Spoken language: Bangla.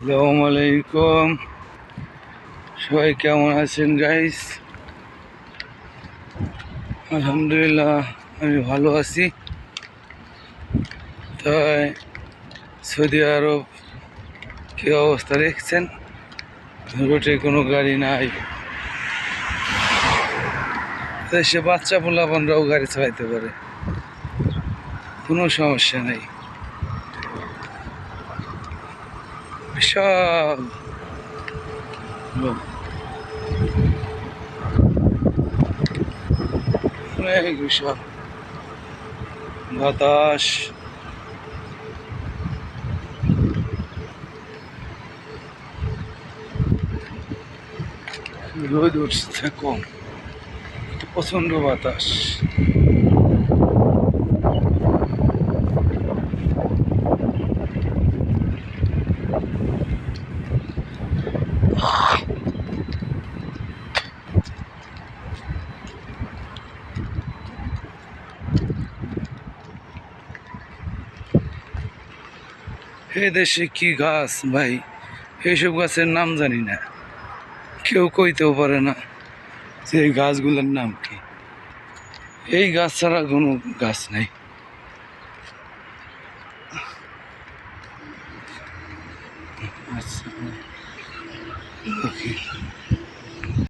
আসসালামু সবাই কেমন আছেন গাইস আলহামদুলিল্লাহ, আমি ভালো আছি। তাই সৌদি আরব কি অবস্থা দেখছেন? রোডে কোনো গাড়ি নাই। সে বাচ্চা পোলাপানরাও গাড়ি চালাইতে পারে। কোনো সমস্যা নেই। বিশাল অনেক বিশাল বাতাস রোদ উঠছে কম। প্রচণ্ড বাতাস। এ দেশে কি গাছ ভাই? এইসব গাছের নাম জানি না। কেউ কইতেও পারে না যে গাছগুলোর নাম কি। এই গাছ ছাড়া কোনো গাছ নাই। আচ্ছা